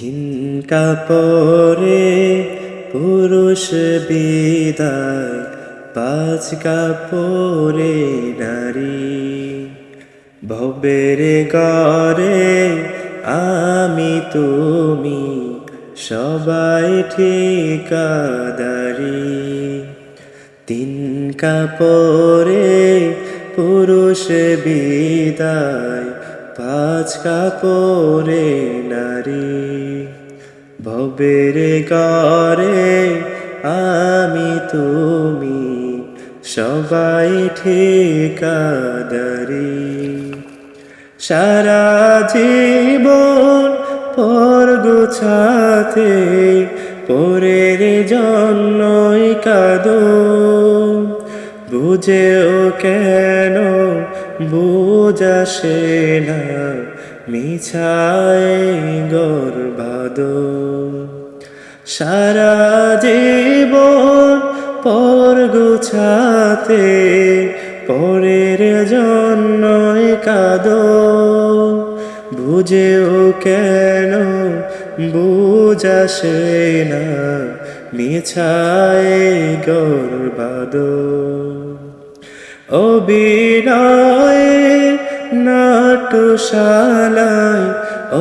তিন কাপড়ে পুরুষ বিদায় পাঁচ কাপড়ে নারী। ভবের গড়ে আমি তুমি, সবাই ঠিকাদারি। তিন কাপড়ে পুরুষ বিদায় পাঁচ কাপড়ে নারী, ভবের গড়ে আমি তুমি, সবাই ঠিকাদারি। সারা জীবন পর গুছাতে পরের জন্যই কাদো, বুঝেও কেন বুঝাসে না, মিছায় গর্বাদ সারা জীবন পর গুছাতে, পরের জন্যই কাদো। বুঝেও কেন বুঝাসে না, মিছায় গর্বাদ অবিনয়ের নাট্যশালায়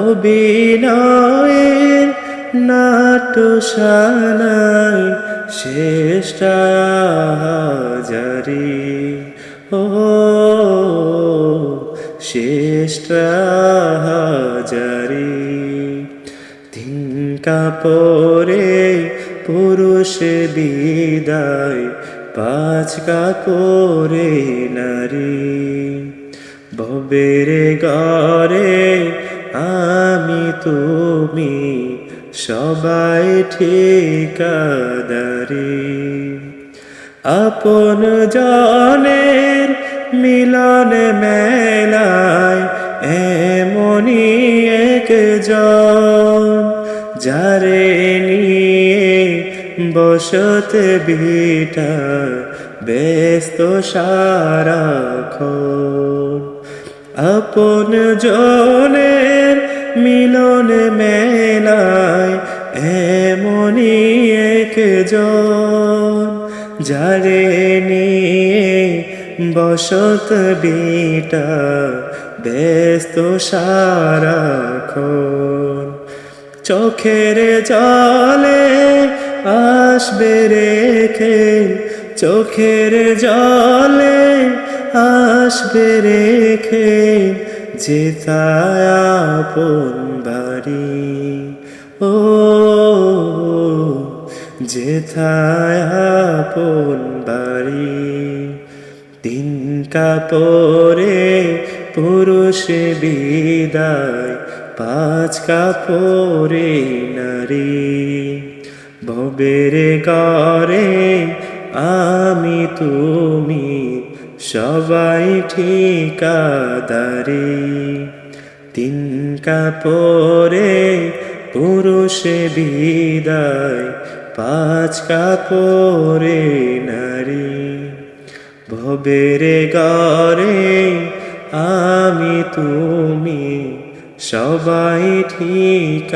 অবিনয়ের নাট্যশালায় শ্রেষ্ঠ হাজারি। ও শ্রেষ্ঠ হাজারি। তিন পুরুষ বিদায় পাঁচ কাপড়ে নারী, ভবের গড়ে আমি তুমি সবাই ঠিকাদারি। আপন জনের মিলন মেলায় এমনই একজন, যারে নিয়ে বসত বিটা ব্যস্ত সারাক্ষণ। আপন জনের মিলন মেলায় এমনই একজন, যারে নিয়ে বসত বিটা ব্যস্ত সারাক্ষণ। চোখের জলে আসবে রেখে, চোখের জলে আসবে রেখে যেতায়াপন বাড়ি। ও যেথায়াপন বাড়ি। তিন কাপড়ে পুরুষ বিদায়, পাঁচ কাপড়ে নারী। ভবের গড়ে আমি তুমি সবাই ঠিকাদারি। তিন কাপড়ে পুরুষ বিদায়, পাঁচ কাপড়ে নারী। ভবের গড়ে আমি তুমি সবাই ঠিকাদারি।